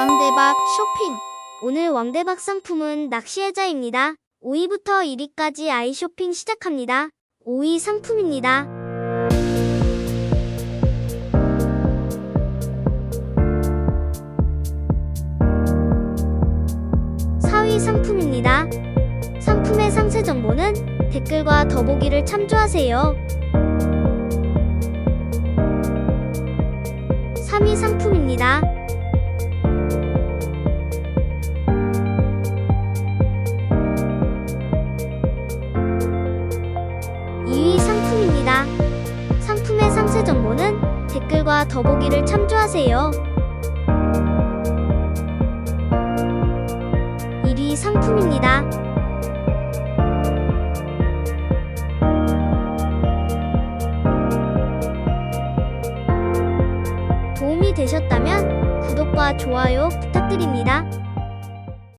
왕대박 쇼핑. 오늘 왕대박 상품은 낚시해자입니다. 5위부터 1위까지 아이 쇼핑 시작합니다. 5위 상품입니다. 사위 상품입니다. 상품의 상세 정보는 댓글과 더보기를 참조하세요. 3위 상품입니다. 댓글과 더보기를 참조하세요. 1위 상품입니다. 도움이 되셨다면 구독과 좋아요 부탁드립니다.